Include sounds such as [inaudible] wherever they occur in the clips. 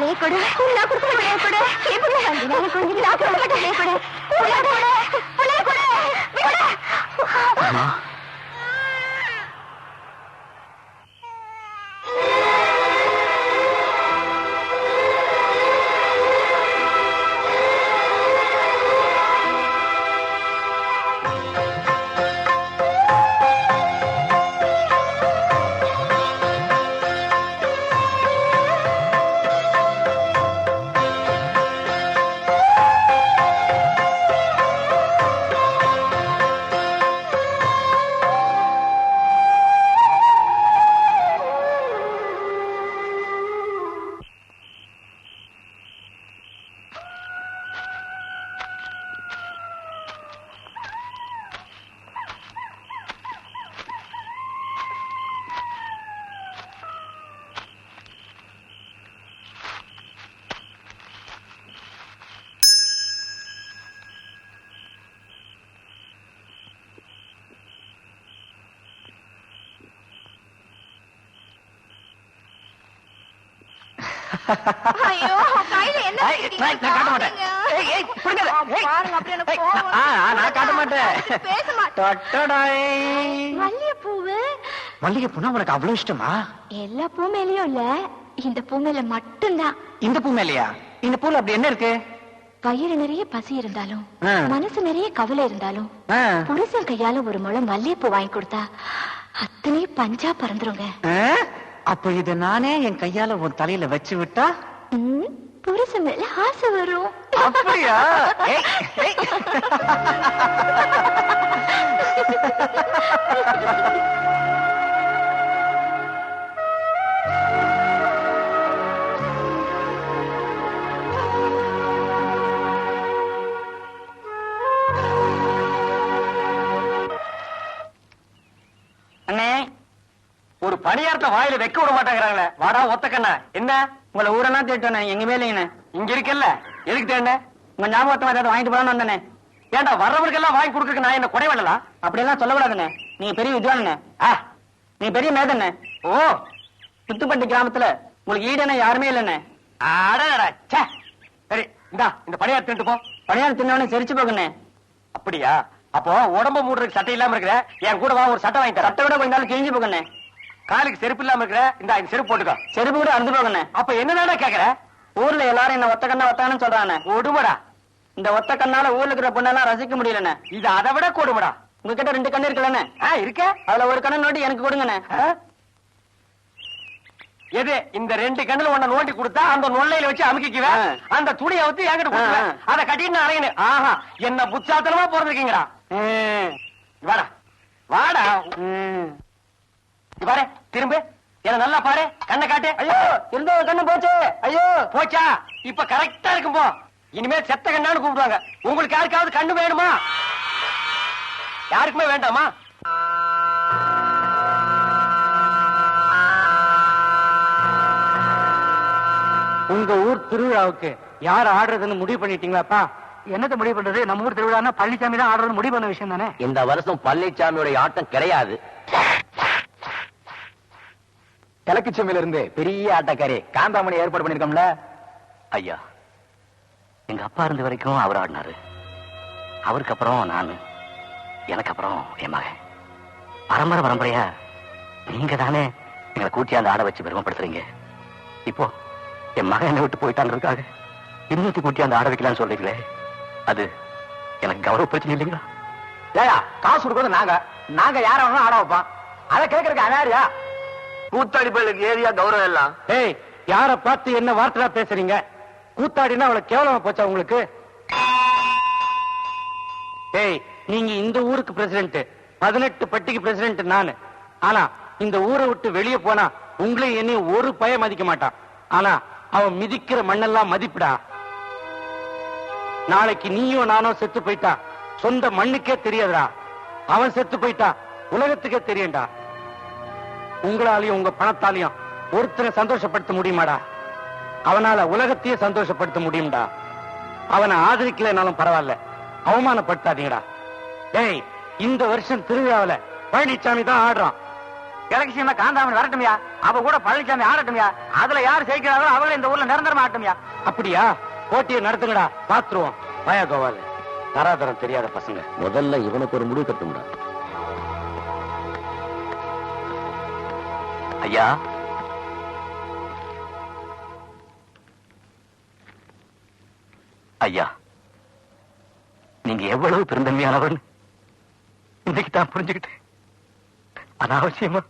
பிள்ளை. கொடு நான் கொடுத்த பிள்ளையை கொடு என் நான் கொஞ்சம் நான் கொடு கொடு கொடு ஐயோ கையில என்ன ஏய், நான் நான் காட்ட மாட்டேன். ஏய், ஏய், பிடிக்காத. ஏய். பாருங்க அப்படி எனக்கு ஏய், கோவம் ஆ, ஆ, நான் காட்ட மாட்டேன். அதுக்கு பேச மாட்டேன். டொட்டடாய். மல்லிகைப்பூவு. மல்லிகைப்பூனா உனக்கு அவ்வளவு இஷ்டமா? எல்லா பூ மேலயும் இல்ல. இந்த பூ மேல மட்டும்தான். இந்த பூ மேலையா? இந்த பூல அப்படி என்ன இருக்கு? வயிறு நிறைய பசி இருந்தாலும். மனசு நிறைய கவலை இருந்தாலும் புருஷன் கையால ஒரு முழம் மல்லிகைப்பூ வாங்கி கொடுத்தா அத்தனை பஞ்சா பறந்துருங்க? அப்ப இது நானே என் கையால உன் தலையில வச்சு விட்டா? புருஷன் மேல ஆசை வரும். அப்படியா? ஏய், ஏய். அண்ணே [laughs] பணியாரத்தை வாயில வைக்க விட மாட்டேங்கிறாங்களே. வாடா ஒத்தக்கண்ணா என்ன? உங்களை ஊரெல்லாம் தேட்டோண்ணே எங்க மேலேங்கண்ணே இங்க இருக்கல்ல? எதுக்கு தேண்ணே உங்க ஞாபகத்தை ஏதாவது வாங்கிட்டு போலான்னு வந்தேனே. ஏன்டா வர்றவருக்கெல்லாம் வாங்கி கொடுக்கறதுக்கு நான் என்ன குறை குறைவடலா அப்படியெல்லாம் சொல்லக்கூடாதுண்ணே. நீங்க பெரிய வித்வானண்ணே. ஆ. நீ பெரிய மேதண்ணே. ஓ. சுத்துப்பட்டி கிராமத்துல உங்களுக்கு ஈடனே யாருமே இல்லைண்ணே. அடடா ச்சே. சரி இந்தா இந்த பணியாரம் தின்ட்டு போ. பணியாரம் தின்னவனே செரிச்சு போகண்ணே. அப்படியா? அப்போ உடம்பு மூடுறதுக்கு சட்டை இல்லாம இருக்கிற என் கூட வா ஒரு சட்டை வாங்கி சட்டை விட கொஞ்ச நாள் கிழிஞ்சு போகண்ணே. காலுக்கு செருப்பு இல்லாம இருக்கிற இந்த செருப்பு போட்டுக்கோ. செருப்பு கூட அறுந்து போகண்ணே அப்ப என்னடா கேக்குற? ஊர்ல எல்லாரும் என்ன ஒத்த கண்ணா ஒத்தான்னு சொல்றானே கொடுமடா. இந்த ஒத்த கண்ணால ஊர்ல இருக்கிற பொண்ணெல்லாம் ரசிக்க முடியலண்ணே. இது அதை விட கொடுமடா. உங்ககிட்ட ரெண்டு கண்ணு இருக்கலண்ணே இருக்க. அதுல ஒரு கண்ணு நோட்டி எனக்கு கொடுங்கண்ணே. எது இந்த ரெண்டு கண்ணுல ஒண்ண நோண்டி கொடுத்தா அந்த நொல்லையில வச்சு அமுக்கிக்குவேன் அந்த துணியை வச்சு என்கிட்ட கொடுத்துவேன் அதை கட்டிட்டு நான் அலையணும் ஆஹா என்ன புத்தாத்தனமா பிறந்திருக்கீங்கடா வாடா. வாடா. பாரு திரும்ப. என்ன நல்லா பாரு கண்ணை காட்டு. ஐயோ இருந்த ஒரு கண்ணு போச்சு? ஐயோ. போச்சா? இப்ப கரெக்டா இருக்கும் போ. இனிமே செத்த கண்ணான்னு கூப்பிடுவாங்க. உங்களுக்கு யாருக்காவது கண்ணு வேணுமா? யாருக்குமே வேண்டாமா? உங்க ஊர் திருவிழாவுக்கு யார் ஆடுறதுன்னு முடிவு பண்ணிட்டீங்களாப்பா என்னத்த முடிவு பண்றது? நம்ம ஊர் திருவிழான்னா பழனிசாமி தான் ஆடுறது முடிவு பண்ண விஷயம் தானே? இந்த வருஷம் பழனிசாமியோட ஆட்டம் கிடையாது. கிழக்குச்சமையில இருந்து பெரிய ஆட்டக்காரி காந்தாமணி ஏற்பாடு பண்ணிருக்கோம்ல ஐயா எங்க அப்பா இருந்த வரைக்கும் அவர் ஆடினாரு. அவருக்கு அப்புறம் நானு எனக்கு அப்புறம் என் மகன். பரம்பரை பரம்பரையா நீங்க தானே எங்களை கூட்டி அந்த ஆட வச்சு பெருமைப்படுத்துறீங்க. இப்போ என் மகன் என்னை விட்டு போயிட்டான்றதுக்காக இன்னொருத்தி கூட்டி அந்த ஆட வைக்கலாம்னு சொல்றீங்களே அது எனக்கு கௌரவ பிரச்சனை இல்லைங்களா? ஏயா காசு கொடுக்கறது நாங்க. நாங்க யார வேணாலும் ஆட வைப்போம். அதை கேட்கறதுக்கு அனாரியா கூத்தாடி பயலுக்கு ஏரியா கௌரவம் எல்லாம் ஏய் யார பார்த்து என்ன வார்த்தை பேசுறீங்க? கூத்தாடினா அவ்வளவு கேவலமா போச்சா உங்களுக்கு? ஏய் நீங்க இந்த ஊருக்கு பிரசிடென்ட் பதினெட்டு பட்டிக்கு பிரசிடென்ட் நானு. ஆனா இந்த ஊரை விட்டு வெளியே போனா உங்களையும் என்னையும் ஒரு பய மதிக்க மாட்டான் ஆனா அவன் மிதிக்கிற மண்ணெல்லாம் மதிப்பிடா. நாளைக்கு நீயும் நானும் செத்து போயிட்டா. சொந்த மண்ணுக்கே தெரியாதுடா. அவன் செத்து போயிட்டா. உலகத்துக்கே தெரியும்டா. உங்களாலையும் உங்க பணத்தாலையும் ஒருத்தரை சந்தோஷப்படுத்த முடியுமாடா? அவனால உலகத்தையே சந்தோஷப்படுத்த முடியும்டா. அவனை ஆதரிக்கலனாலும் பரவாயில்ல. அவமானப்படுத்தாதீங்கடா. டேய் இந்த வருஷம் திருவிழாவில பழனிசாமி தான் ஆடுறான். கிழக்கு காந்தாமன் வரட்டும்யா? அவ கூட பழனிசாமி ஆடட்டும்யா? அதுல யார் ஜெயிக்கிறாரோ அவங்கள இந்த ஊர்ல நிரந்தரமா ஆட்டும்யா அப்படியா? போட்டியை நடத்துங்கடா. பாத்துருவோம். பயா கோவால் தராதரம் தெரியாத பசங்க. முதல்ல இவனுக்கு ஒரு முடிவு கட்டும்டா ஐயா? ஐயா நீங்க எவ்வளவு பெருந்தன்மையானவர்? இன்னைக்கு தான் புரிஞ்சுக்கிட்டேன். அனாவசியமா?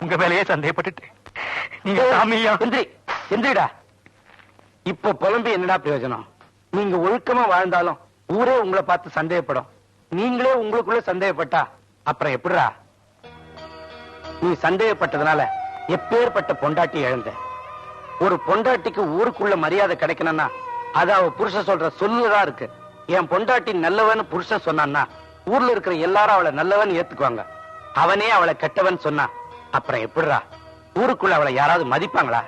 உங்க மேலேயே சந்தேகப்பட்டுட்டேன். நீங்க சாமியா? எந்திரி எந்திரிடா. இப்ப புலம்பி என்னடா பிரயோஜனம்? நீங்க ஒழுக்கமா வாழ்ந்தாலும் ஊரே உங்களை பார்த்து சந்தேகப்படும். நீங்களே உங்களுக்குள்ள சந்தேகப்பட்டா அப்புறம் எப்படிடா? நீ சந்தேகப்பட்டதுனால எப்பேற்பட்ட பொண்டாட்டி இழந்த? ஒரு பொண்டாட்டிக்கு ஊருக்குள்ள மரியாதை கிடைக்கணும்னா அது அவ புருஷ சொல்ற சொல்லுதான் இருக்கு. என் பொண்டாட்டி நல்லவன் புருஷன் சொன்னான்னா ஊர்ல இருக்கிற எல்லாரும் அவளை நல்லவன் ஏத்துக்குவாங்க. அவனே அவளை கெட்டவன் சொன்னா அப்புறம் எப்படிரா ஊருக்குள்ள அவளை யாராவது மதிப்பாங்களா?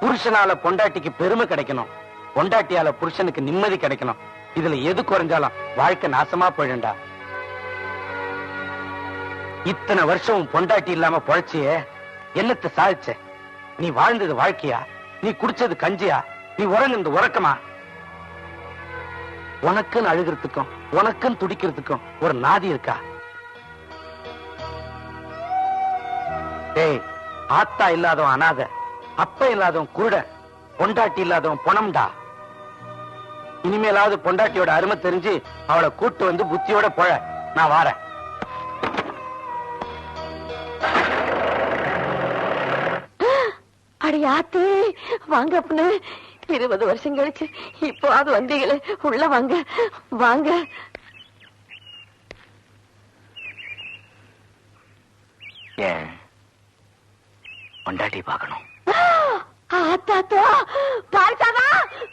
புருஷனால பொண்டாட்டிக்கு பெருமை கிடைக்கணும். பொண்டாட்டியால புருஷனுக்கு நிம்மதி கிடைக்கணும். இதுல எது குறைஞ்சாலும் வாழ்க்கை நாசமா போயிடும்டா. இத்தனை வருஷம் பொண்டாட்டி இல்லாம பொழைச்சியே என்னத்தை சாதிச்ச? நீ வாழ்ந்தது வாழ்க்கையா? நீ குடிச்சது கஞ்சியா? நீ உறங்குனது உறக்கமா? உனக்குன்னு அழுகிறதுக்கும் உனக்குன்னு துடிக்கிறதுக்கும் ஒரு நாதி இருக்கா? டேய் ஆத்தா இல்லாதவன் அனாதை அப்ப இல்லாதவன் குருட பொண்டாட்டி இல்லாதவன் பொணம்டா இனிமேலாவது பொண்டாட்டியோட அருமை தெரிஞ்சு அவளை கூட்டு வந்து புத்தியோட பொழ. நான் வாரேன். அடி ஆத்தி. வாங்க அப்படின்னு இருபது வருஷம் கழிச்சு இப்போ அது வந்தீங்களே. உள்ள வாங்க. வாங்க. ஏன்? பொண்டாட்டி பார்க்கணும். ஆத்தாத்தா பால்சாதா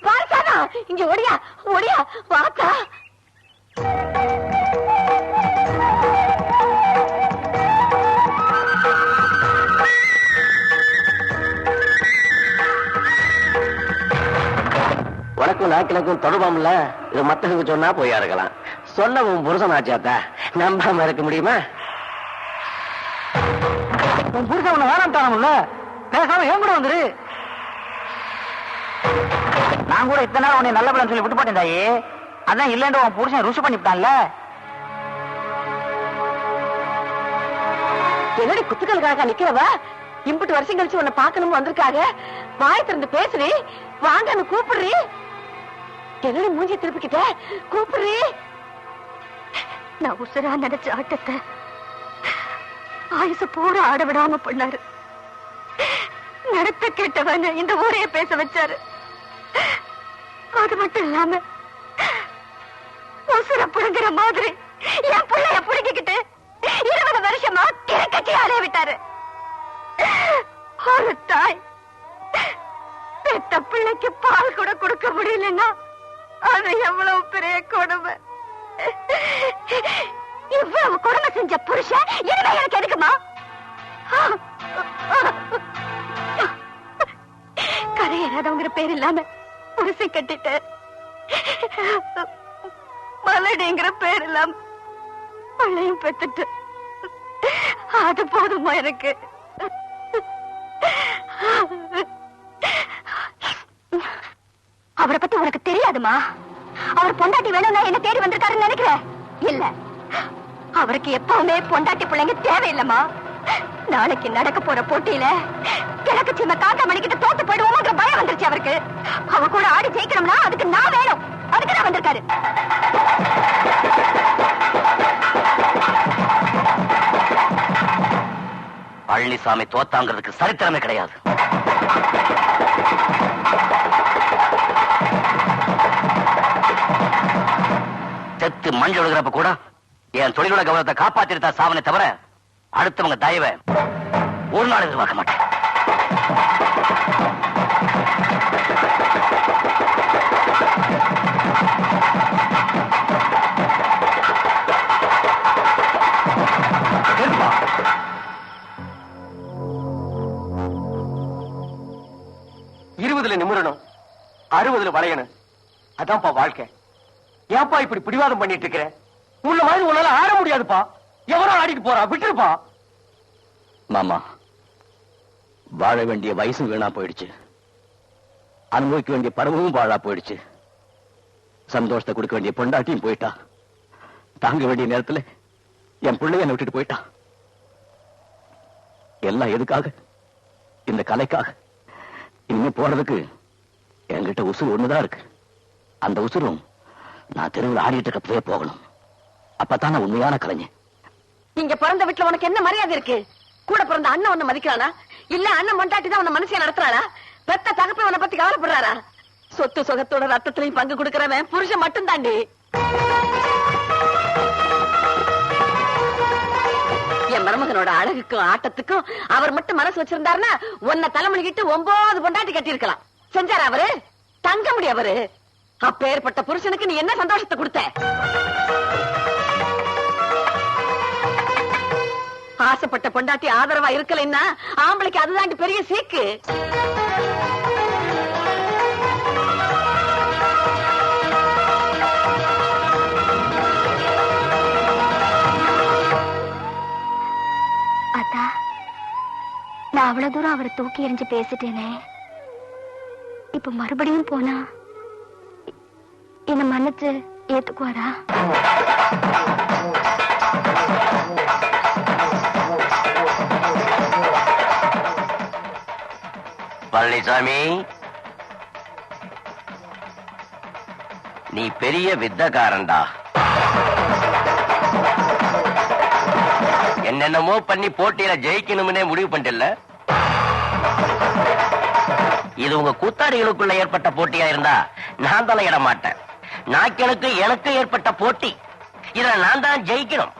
பால்சாதா. இங்க ஓடியா ஓடியா. வாத்தா. உனக்கும் நாக்கினக்கும் தொடர்பாமல இது மத்தவங்க சொன்னா போயா இருக்கலாம். சொன்ன உன் புருஷன் ஆச்சாத்தா? நம்பாம இருக்க முடியுமா? உன் புருஷன் உன்னை வேணாம் தானமுல்ல பேசாம ஏன் கூட வந்துரு. நான் கூட இத்தனை நாள் உன்னை நல்ல படம் சொல்லி விட்டு போட்டேன் தாயி. அதான் இல்லைன்ற உன் புருஷன் ருசி பண்ணிவிட்டான்ல. என்னடி குத்துக்களுக்காக நிக்கிறவ? இம்புட்டு வருஷம் கழிச்சு உன்னை பார்க்கணும் வந்திருக்காங்க வாய் திறந்து பேசுறி வாங்கன்னு கூப்பிடுறீ. என்னோட மூஞ்சி திருப்பிக்கிட்ட? கூப்பிடுறி. நான் உசுரா நினைச்ச ஆட்டத்தை ஆயுச பூரா ஆட விடாம பண்ணாரு. நடத்த கேட்டவன இந்த ஊரைய பேச வச்சாரு. அது மட்டும் இல்லாம உசுர புடுங்குற மாதிரி என் பிள்ளைய புடுங்கிக்கிட்டு இருபது வருஷமா கிழக்கச்சி அலைய விட்டாரு. ஒரு தாய் பெத்த பிள்ளைக்கு பால் கூட கொடுக்க முடியலன்னா அது எவ்வளவு பெரிய கொடுமை. இவ்வளவு கொடுமை செஞ்ச புருஷன் இனிமே எனக்கு எதுக்குமா? கரையேறாதவங்கிற பேர் இல்லாம புருஷன் கட்டிட்டு மலடிங்கிற பேர் இல்லாம பிள்ளையும் பெத்துட்டு அது போதுமா எனக்கு? பத்தி அவர் பொண்டாட்டி வேணும்னா என்ன தேடி வந்திருக்காருன்னு நினைக்கிற இல்ல. அவருக்கு எப்பவுமே பொண்டாட்டி பிள்ளைங்க தேவையில்லம்மா. நாளைக்கு நடக்க போற போட்டியில கிழக்கு சின்ன காக்கா மணிக்கிட்ட தோத்து போயிடுவோங்கிற பயம் வந்துருச்சு அவருக்கு. அவ கூட ஆடி ஜெயிக்கணும்னா அதுக்கு நான் வேணும். அதுக்கு நான் வந்திருக்காரு. பழனிசாமி தோத்தாங்கிறதுக்கு சரித்திரமே கிடையாது. செத்து மஞ்சள் விழுகிறப்ப கூட என் தொழிலோட கௌரவத்தை காப்பாத்திருத்தா சாவனை தவிர அடுத்தவங்க தயவை ஒரு நாள் எதிர்பார்க்க மாட்டேன். இருபதுல நிமிரணும் அறுபதுல வளையணும். அதான்ப்பா வாழ்க்கை. ஏப்பா இப்படி பிடிவாதம் பண்ணிட்டு இருக்கிற? உள்ள மாதிரி உன்னால ஆட முடியாதுப்பா. எவரோ ஆடிட்டு போறா? விட்டுருப்பா. மாமா வாழ வேண்டிய வயசும் வீணா போயிடுச்சு. அனுபவிக்க வேண்டிய பருவமும் வாழா போயிடுச்சு. சந்தோஷத்தை கொடுக்க வேண்டிய பொண்டாட்டியும் போயிட்டா. தாங்க வேண்டிய நேரத்துல என் பிள்ளைய என்னை விட்டுட்டு போயிட்டா. எல்லாம் எதுக்காக? இந்த கலைக்காக. இனிமே போறதுக்கு என்கிட்ட உசுறு ஒண்ணுதான் இருக்கு. அந்த உசுரும் நான் தெருவில் ஆடிட்டு இருக்கப்பவே போகணும். அப்பதான் நான் உண்மையான கலைஞன். இங்க பிறந்த வீட்டுல உனக்கு என்ன மரியாதை இருக்கு? கூட பிறந்த அண்ணன் உன்னை மதிக்கிறானா? இல்ல அண்ணன் மண்டாட்டி தான் உன்னை மனுஷன் நடத்துறாளா? பெத்த தகப்ப உன்னை பத்தி கவலைப்படுறாரா? சொத்து சுகத்தோட ரத்தத்திலையும் பங்கு கொடுக்கறவன் புருஷன் மட்டும் தாண்டி என் மருமகனோட அழகுக்கும் ஆட்டத்துக்கும் அவர் மட்டும் மனசு வச்சிருந்தாருன்னா உன்னை தலைமொழிகிட்டு ஒன்பது பொண்டாட்டி கட்டியிருக்கலாம். செஞ்சாரா அவரு? தங்க முடியும் அவரு. அப்பேற்பட்ட புருஷனுக்கு நீ என்ன சந்தோஷத்தை கொடுத்த? ஆசைப்பட்ட பொண்டாட்டி ஆதரவா இருக்கலைன்னா ஆம்பளைக்கு அதுதான் பெரிய சீக்கு. அத்தா நான் அவ்வளவு தூரம் அவரை தூக்கி எறிஞ்சு பேசிட்டேனே. இப்ப மறுபடியும் போனா என்ன மன்னிச்சு ஏத்துக்குவாரா? பழனிசாமி நீ பெரிய வித்தகாரன்டா. என்னென்னமோ பண்ணி போட்டியில ஜெயிக்கணும்னே முடிவு பண்ணிட்டல இது உங்க கூத்தாடிகளுக்குள்ள ஏற்பட்ட போட்டியா இருந்தா நான் தலையிட மாட்டேன். நாய்க்கனுக்கு எனக்கு ஏற்பட்ட போட்டி. இதுல நான் தான் ஜெயிக்கணும்.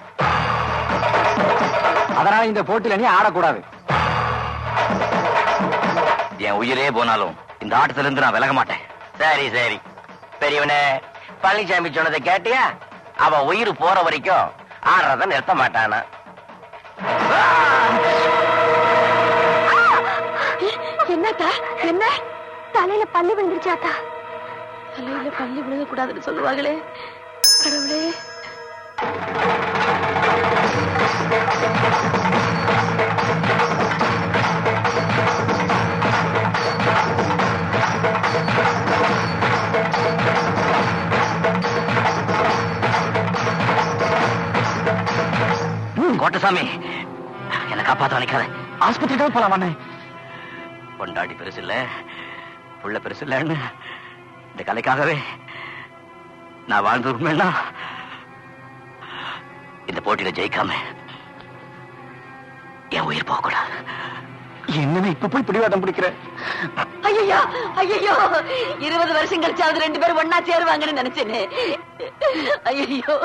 அதனால இந்த போட்டியில நீ ஆடக்கூடாது. என் உயிரே போனாலும் இந்த ஆட்டத்துல இருந்து நான் விலக மாட்டேன். சரி சரி. பெரியவனே பழனிசாமி சொன்னதை கேட்டியா? அவன் உயிர் போற வரைக்கும் ஆடுறத நிறுத்த மாட்டானா? என்னத்தா? என்ன? தலையில பள்ளி விழுந்துருச்சாத்தா? தலையில பள்ளி விழுகக்கூடாதுன்னு சொல்லுவாங்களே. கடவுளே. கோட்டசாமி. என்ன காப்பாத்த நினைக்காத. ஆஸ்பத்திரி தான் போலாம் பொண்டாடி பெருசு இல்ல. புள்ள பெருசு இல்லன்னு. இந்த கலைக்காகவே நான் வாழ்ந்து உண்மைன்னா இந்த போட்டியில ஜெயிக்காம என் உயிர் போக கூடாது என்னன்னு இப்ப போய் பிடிவாதம் பிடிக்கிற? ஐயோ ஐயோ இருபது வருஷம் கழிச்சாவது ரெண்டு பேரும் ஒன்னா சேருவாங்கன்னு நினைச்சேனே. ஐயோ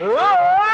Whoa!